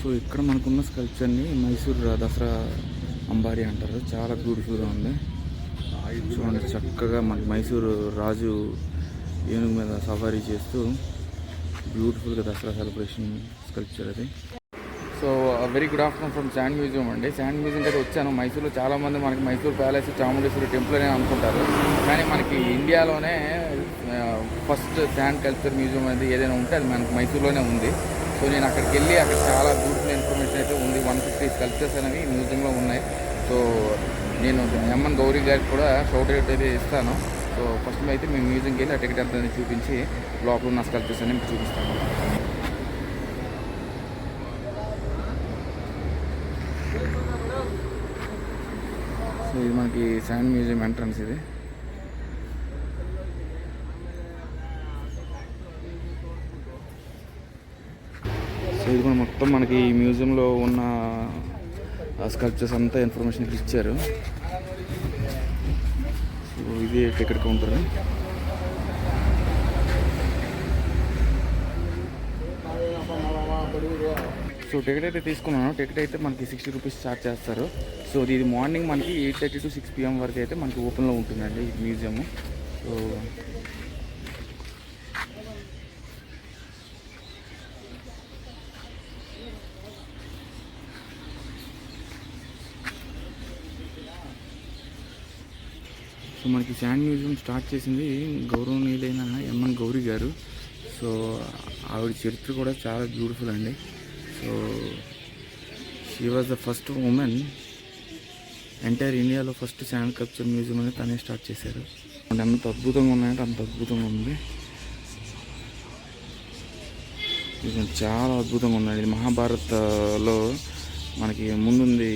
So ఇక్కడ మనకున్న స్కల్ప్చర్ని మైసూర్ దసరా అంబారి అంటారు. చాలా బ్యూటిఫుల్గా ఉంది. చూడండి చక్కగా మనకి మైసూరు రాజు ఏనుగు మీద సఫారీ చేస్తూ బ్యూటిఫుల్గా దసరా సెలబ్రేషన్ స్కల్ప్చర్ అది. So very good afternoon from sand museum అండి. శాండ్ మ్యూజియం అయితే వచ్చాను. మైసూర్లో చాలామంది మనకి మైసూర్ ప్యాలెస్ చాముండేశ్వరి టెంపుల్ అని అనుకుంటారు. కానీ మనకి ఇండియాలోనే ఫస్ట్ శాండ్ కల్చర్ మ్యూజియం అనేది ఏదైనా ఉంటే అది మనకి మైసూర్లోనే ఉంది. సో నేను అక్కడికి వెళ్ళి అక్కడ చాలా బ్యూటిఫుల్ ఇన్ఫర్మేషన్ అయితే ఉంది. వన్ ఫిఫ్టీ స్కల్ప్చర్స్ అనేవి మ్యూజియంలో ఉన్నాయి. సో నేను ఎమ్ఎన్ గౌరీ గారికి కూడా షౌట్ అవుట్ అయితే ఇస్తాను. సో ఫస్ట్ అయితే మేము మ్యూజియంకి వెళ్ళి ఆ టికెట్ ఎంత చూపించి లోపల ఉన్న స్కల్ప్చర్స్ అనేవి చూపిస్తాను. సో ఇది మనకి శాండ్ మ్యూజియం ఎంట్రన్స్ ఇది. సో ఇది కూడా మొత్తం మనకి ఈ మ్యూజియంలో ఉన్న స్కల్ప్చర్స్ అంతా ఇన్ఫర్మేషన్ ఇక్కడ ఇచ్చారు. సో ఇది టికెట్ కౌంటర్ సో టికెట్ అయితే తీసుకున్నాను. టికెట్ అయితే మనకి సిక్స్టీ రూపీస్ ఛార్జ్ చేస్తారు. సో ఇది మార్నింగ్ మనకి eight thirty to six PM వరకు అయితే మనకి ఓపెన్లో ఉంటుందండి ఈ మ్యూజియం సో సో మనకి శాండ్ మ్యూజియం స్టార్ట్ చేసింది గౌరవనీయులైన ఎంఎన్ గౌరీ గారు. సో ఆవిడ చరిత్ర కూడా చాలా బ్యూటిఫుల్ అండి. So she was the first woman entire ఇండియాలో ఫస్ట్ శాండ్ కల్చర్ మ్యూజియం అనేది తనే స్టార్ట్ చేశారు. అంటే అంత అద్భుతంగా ఉన్నాయంటే అంత అద్భుతంగా ఉంది. ఇది చాలా అద్భుతంగా ఉందండి. ఇది మహాభారత్లో మనకి ముందుంది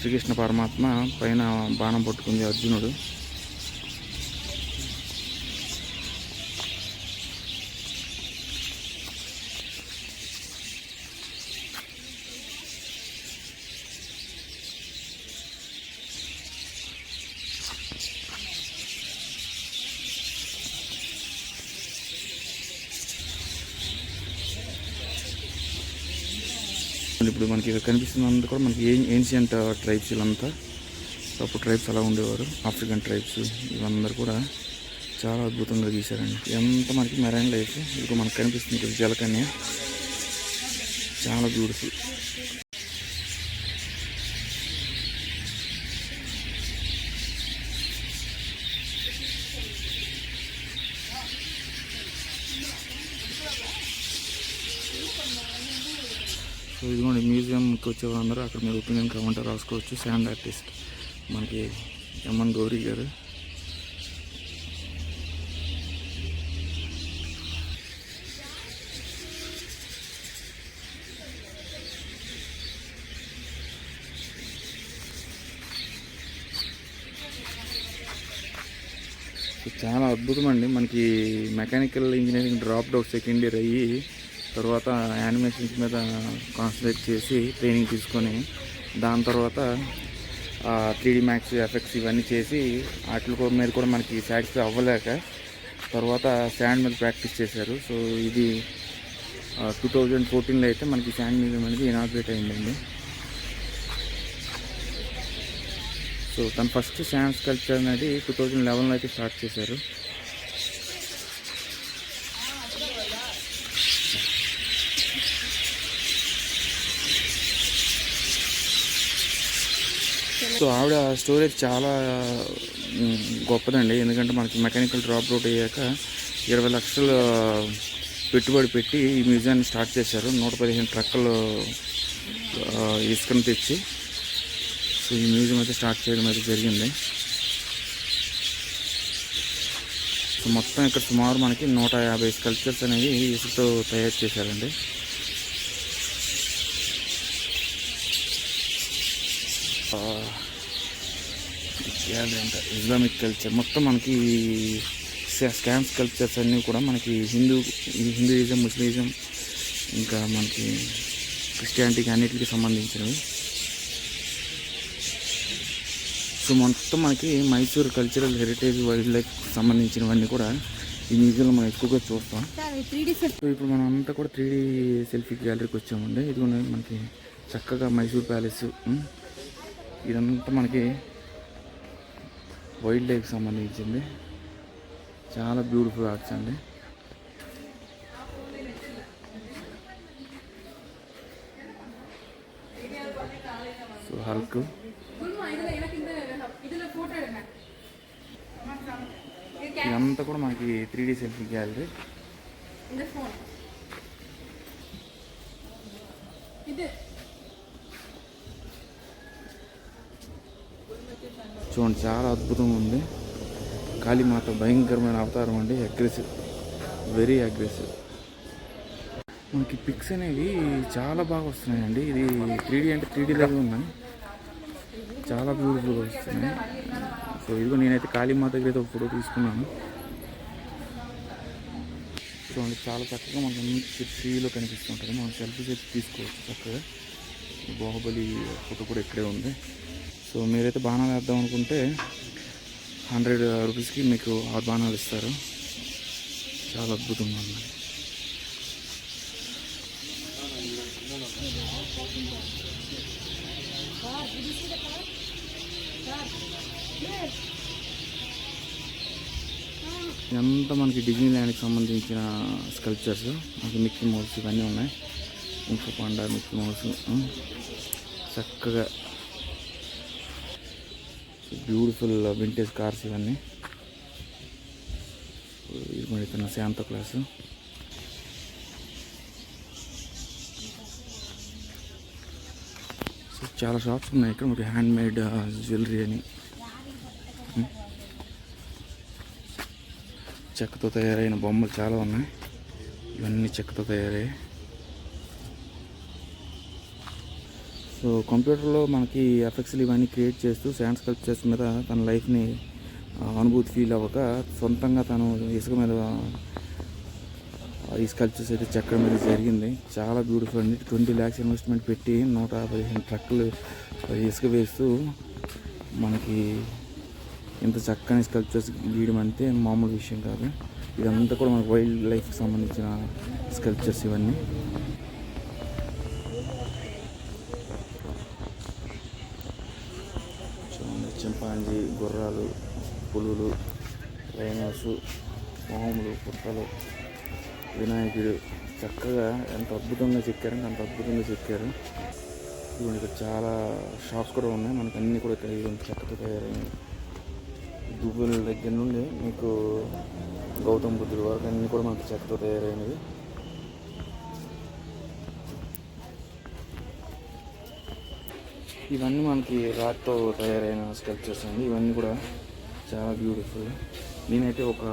శ్రీకృష్ణ పరమాత్మ పైన బాణం పట్టుకుంది అర్జునుడు ఇప్పుడు మనకి ఇక్కడ కనిపిస్తున్నంత కూడా మనకి ఏన్షియంట్ ట్రైబ్స్ వీళ్ళంతా. అప్పుడు ట్రైబ్స్ అలా ఉండేవారు. ఆఫ్రికన్ ట్రైబ్స్ వీళ్ళందరూ కూడా చాలా అద్భుతంగా గీశారండి. ఎంత మనకి మెరైన్ లైఫ్ ఇప్పుడు మనకు కనిపిస్తుంది ఇక్కడ జలకన్య. చాలా బ్యూటిఫుల్ సో ఇదిగోండి మ్యూజియంకి వచ్చే వాళ్ళందరూ అక్కడ మీరు ఒపీనియన్ కామెంట్ రాసుకోవచ్చు. శాండ్ ఆర్టిస్ట్ మనకి ఎంఎన్ గౌరీ గారు. చాలా అద్భుతం అండి. మనకి mechanical engineering drop out second year అయ్యి తర్వాత యానిమేషన్స్ మీద కాన్సన్ట్రేట్ చేసి ట్రైనింగ్ తీసుకొని దాని తర్వాత త్రీడీ మ్యాక్స్ ఎఫెక్ట్స్ ఇవన్నీ చేసి వాటి కూడా మీద కూడా మనకి సాటిస్ఫై అవ్వలేక తర్వాత శాండ్ మీద ప్రాక్టీస్ చేశారు. సో ఇది టూ థౌజండ్ ఫోర్టీన్లో అయితే మనకి శాండ్ మ్యూజియం అనేది ఇనాగ్రేట్ అయిందండి. సో తను ఫస్ట్ శాండ్ స్కల్ప్చర్ అనేది టూ థౌజండ్ లెవెన్లో అయితే స్టార్ట్ చేశారు. సో ఆవిడ స్టోరేజ్ చాలా గొప్పదండి. ఎందుకంటే మనకి మెకానికల్ డ్రాప్ అవుట్ అయ్యాక ఇరవై లక్షలు పెట్టుబడి పెట్టి ఈ మ్యూజియాన్ని స్టార్ట్ చేశారు. నూట పదిహేను ట్రక్కులు ఆ, ఇసుకను తెచ్చి సో ఈ మ్యూజియం అయితే స్టార్ట్ చేయడం అయితే జరిగింది. సో మొత్తం ఇక్కడ సుమారు మనకి నూట యాభై స్కల్ప్చర్స్ అనేవి ఇసుకతో తయారు చేశారండి. uh, అంట. ఇస్లామిక్ కల్చర్ మొత్తం మనకి స్కామ్ కల్చర్స్ అన్నీ కూడా మనకి హిందూ హిందూయిజం ముస్లింజం ఇంకా మనకి క్రిస్టియానిటీకి అన్నిటికీ సంబంధించినవి. సో మొత్తం మనకి Mysore cultural heritage wild life సంబంధించినవన్నీ కూడా ఈ మ్యూజియంలో మనం ఎక్కువగా చూస్తాం. సో ఇప్పుడు మనం అంతా కూడా త్రీ సెల్ఫీ గ్యాలరీకి వచ్చామండి. ఇది మనకి చక్కగా మైసూర్ ప్యాలెస్ ఇదంతా మనకి వైల్డ్ లైఫ్ సంబంధించింది. చాలా బ్యూటిఫుల్ ఆర్ట్స్ అండి. So Hulk. ఇదంతా కూడా మనకి త్రీ డీ సెల్ఫీ గ్యాలరీ. చూడండి చాలా అద్భుతంగా ఉంది. కాళీమాత భయంకరమైన అవతారం అండి. అగ్రెసివ్ వెరీ అగ్రెసివ్ మనకి పిక్స్ అనేవి చాలా బాగా వస్తున్నాయండి. ఇది త్రీడీ అంటే త్రీ లాగా ఉన్నాయి. చాలా బ్యూటిఫుల్గా వస్తున్నాయి. సో ఇదిగో నేనైతే కాళీమాత దగ్గర అయితే ఒక ఫోటో తీసుకున్నాను. చూడండి చాలా చక్కగా మనకి ఫ్రీలో కనిపిస్తుంటుంది మనం సెల్ఫీ సెల్ఫ్ తీసుకోవచ్చు చక్కగా. బాహుబలి ఫోటో కూడా ఇక్కడే ఉంది. సో మీరైతే బాణాలు వేద్దాం అనుకుంటే హండ్రెడ్ రూపీస్కి మీకు ఆరు బాణాలు ఇస్తారు. చాలా అద్భుతంగా ఉంది. ఇదంతా మనకి డిజ్నీ ల్యాండ్కి సంబంధించిన స్కల్ప్చర్స్ మనకి మిక్కీ మౌస్ ఇవన్నీ ఉన్నాయి. ఇంకో పండ మిక్కీ మౌస్ చక్కగా బ్యూటిఫుల్ వింటేజ్ కార్స్ ఇవన్నీ. ఇది శాంత క్లాసు. సో చాలా షాప్స్ ఉన్నాయి ఇక్కడ మనకి హ్యాండ్ మేడ్ జ్యువెలరీ అని. Hmm. చెక్కతో తయారైన బొమ్మలు చాలా ఉన్నాయి. ఇవన్నీ చెక్కతో తయారయ్యాయి. సో కంప్యూటర్లో మనకి ఎఫెక్ట్స్లు ఇవన్నీ క్రియేట్ చేస్తూ శాండ్ స్కల్ప్చర్స్ మీద తన లైఫ్ని అనుభూతి ఫీల్ అవ్వక సొంతంగా తను ఇసుక మీద ఈ స్కల్ప్చర్స్ అయితే చెక్కడం మీద జరిగింది. చాలా బ్యూటిఫుల్ అండి. ట్వంటీ ల్యాక్స్ ఇన్వెస్ట్మెంట్ పెట్టి నూట పదిహేను ట్రక్కులు ఇసుక వేస్తూ మనకి ఇంత చక్కని స్కల్ప్చర్స్ గీయడం అంటే మామూలు విషయం కాదు. ఇదంతా కూడా మనకు వైల్డ్ లైఫ్కి సంబంధించిన స్కల్ప్చర్స్ ఇవన్నీ చూడండి చింపాంజీ గుర్రాలు పులులు రైనోస్ పాములు పుట్టలు. వినాయకుడు చక్కగా ఎంత అద్భుతంగా చెక్కారంటే అంత అద్భుతంగా చెక్కారు. ఇవన్నీ ఇక్కడ చాలా షాప్స్ కూడా ఉన్నాయి. మనకు అన్నీ కూడా ఇక్కడ ఇటువంటి తయారైంది. తయారైనవి దువ్వుల దగ్గర నుండి మీకు గౌతమ బుద్ధుడి వరకు అన్నీ కూడా మనకు చెక్కతో తయారైనవి. ఇవన్నీ మనకి రాట్తో తయారైన స్కల్ప్చర్స్ అండి. ఇవన్నీ కూడా చాలా బ్యూటిఫుల్ నేనైతే ఒక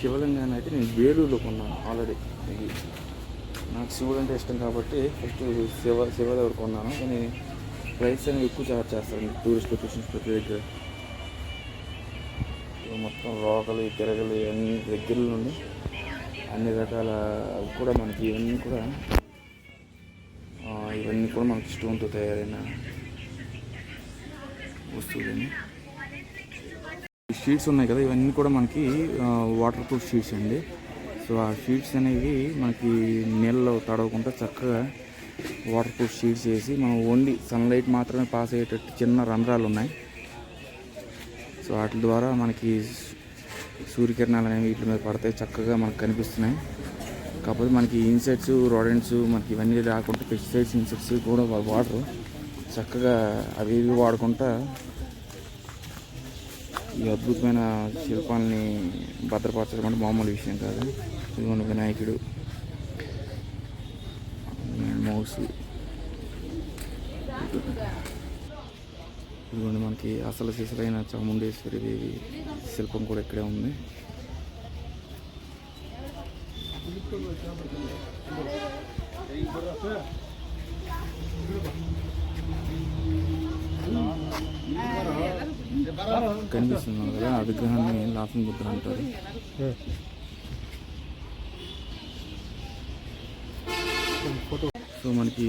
శివలింగాన్ని అయితే నేను వేలూరులో కొన్నాను ఆల్రెడీ ఇది నాకు శివుడు అంటే ఇష్టం కాబట్టి ఫస్ట్ శివ శివ దగ్గర కొన్నాను. కానీ ప్రైస్ అనేవి ఎక్కువ చార్జ్ చేస్తాను టూరిస్ట్ లొకేషన్స్ ప్రతి దగ్గర. మొత్తం రోకలు తిరగలు అన్ని దగ్గర నుండి అన్ని రకాల కూడా మనకి ఇవన్నీ కూడా కూడా మనకి స్టోన్తో తయారైన వస్తువులని ఈ షీట్స్ ఉన్నాయి కదా ఇవన్నీ కూడా మనకి వాటర్ ప్రూఫ్ షీట్స్ అండి. సో ఆ షీట్స్ అనేవి మనకి నీళ్ళలో తడవకుండా చక్కగా వాటర్ ప్రూఫ్ షీట్స్ వేసి మనం ఓన్లీ సన్లైట్ మాత్రమే పాస్ అయ్యేటట్టు చిన్న రంధ్రాలు ఉన్నాయి. సో వాటి ద్వారా మనకి సూర్యకిరణాలు అనేవి వీటి మీద పడతాయి చక్కగా మనకు కనిపిస్తున్నాయి. కాకపోతే మనకి ఇన్సెక్ట్స్ రోడెంట్స్ మనకి ఇవన్నీ రాకుండా పెస్టిసైడ్స్ ఇన్సెక్ట్స్ కూడా వాడరు. చక్కగా అవి ఇవి వాడుకుంటా ఈ అద్భుతమైన శిల్పాలని భద్రపరచడం అంటే మామూలు విషయం కాదు. ఇదిగోండి వినాయకుడు. మౌస్. ఇదిగోండి మనకి అసలు సిసలైన చాముండేశ్వరి దేవి శిల్పం కూడా ఇక్కడే ఉంది. కనిపిస్తుంది కదా ఆ విగ్రహాన్ని లాఫింగ్ బుద్ధ అంటారు. సో మనకి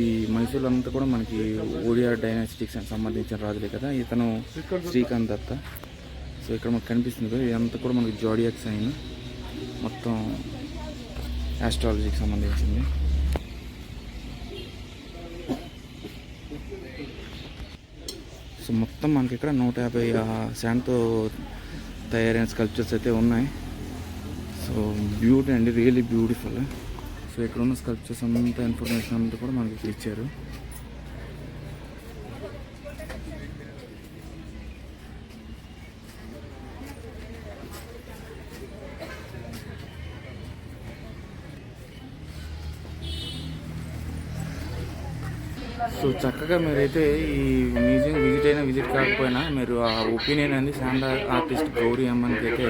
ఈ మైసూర్ అంతా కూడా మనకి ఒడియా డైనాస్టిక్స్ సంబంధించిన రాజులే కదా ఇతను శ్రీకాంత్ దత్త. సో ఇక్కడ మనకు కనిపిస్తుంది కదా ఇదంతా కూడా మనకి జోడియాక్ సైన్. మొత్తం ఆస్ట్రాలజీకి సంబంధించింది. సో మొత్తం మనకి ఇక్కడ నూట యాభై శాండ్తో తయారైన స్కల్ప్చర్స్ అయితే ఉన్నాయి. సో బ్యూటీ అండి రియలీ బ్యూటిఫుల్ సో ఇక్కడ ఉన్న స్కల్ప్చర్స్ అంతా ఇన్ఫర్మేషన్ అంతా కూడా మనకి ఇచ్చారు. సో చక్కగా మీరైతే ఈ మ్యూజియం విజిట్ అయినా విజిట్ కాకపోయినా మీరు ఆ ఒపీనియన్ అనేది శాండ ఆర్టిస్ట్ గౌరీ అమ్మన్కి అయితే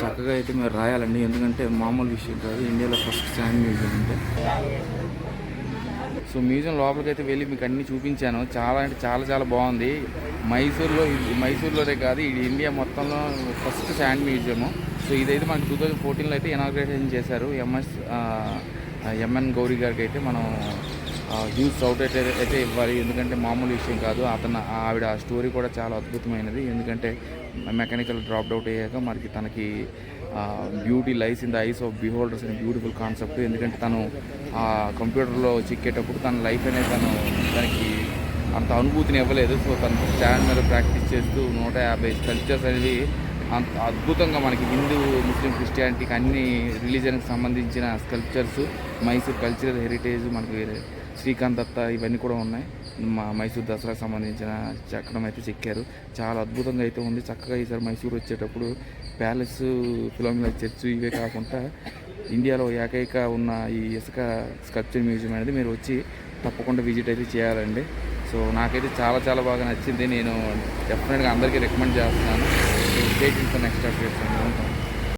చక్కగా అయితే మీరు రాయాలండి. ఎందుకంటే మామూలు విషయం కాదు. ఇండియాలో ఫస్ట్ శాండ్ మ్యూజియం అంటే. సో మ్యూజియం లోపలికి అయితే వెళ్ళి మీకు అన్ని చూపించాను. చాలా అంటే చాలా చాలా బాగుంది. మైసూర్లో మైసూర్లోనే కాదు ఇది ఇండియా మొత్తంలో ఫస్ట్ శాండ్ మ్యూజియము సో ఇదైతే మనకి టూ థౌజండ్ ఫోర్టీన్లో అయితే ఇనాగ్రేషన్ చేశారు. ఎంఎస్ ఎంఎన్ గౌరీ గారికి అయితే మనం హ్యూజ్ సౌట్ అయితే అయితే ఇవ్వాలి. ఎందుకంటే మామూలు విషయం కాదు. అతను ఆవిడ స్టోరీ కూడా చాలా అద్భుతమైనది. ఎందుకంటే మెకానికల్ డ్రాప్ అవుట్ అయ్యాక మనకి తనకి beauty lies in the eyes of beholders అనే బ్యూటిఫుల్ కాన్సెప్ట్ ఎందుకంటే తను ఆ కంప్యూటర్లో చిక్కేటప్పుడు తన లైఫ్ అనేది తను తనకి అంత అనుభూతిని ఇవ్వలేదు. సో తను స్టాండ్ మీద ప్రాక్టీస్ చేస్తూ నూట యాభై స్కల్చర్స్ అనేది అంత అద్భుతంగా మనకి హిందూ ముస్లిం క్రిస్టియానిటీకి అన్ని రిలీజన్కి సంబంధించిన స్కల్ప్చర్స్ మైసూర్ కల్చరల్ హెరిటేజ్ మనకి శ్రీకాంత్ దత్త ఇవన్నీ కూడా ఉన్నాయి. మా మైసూర్ దసరాకు సంబంధించిన చక్రం అయితే చెక్కారు. చాలా అద్భుతంగా అయితే ఉంది. చక్కగా ఈసారి మైసూర్ వచ్చేటప్పుడు ప్యాలెస్ ఫిలోమిల చర్చ్ ఇవే కాకుండా ఇండియాలో ఏకైక ఉన్న ఈ ఇసుక స్కల్ప్చర్ మ్యూజియం అనేది మీరు వచ్చి తప్పకుండా విజిట్ అయితే చేయాలండి. సో నాకైతే చాలా చాలా బాగా నచ్చింది. నేను డెఫినెట్గా అందరికీ రికమెండ్ చేస్తున్నాను. State next updates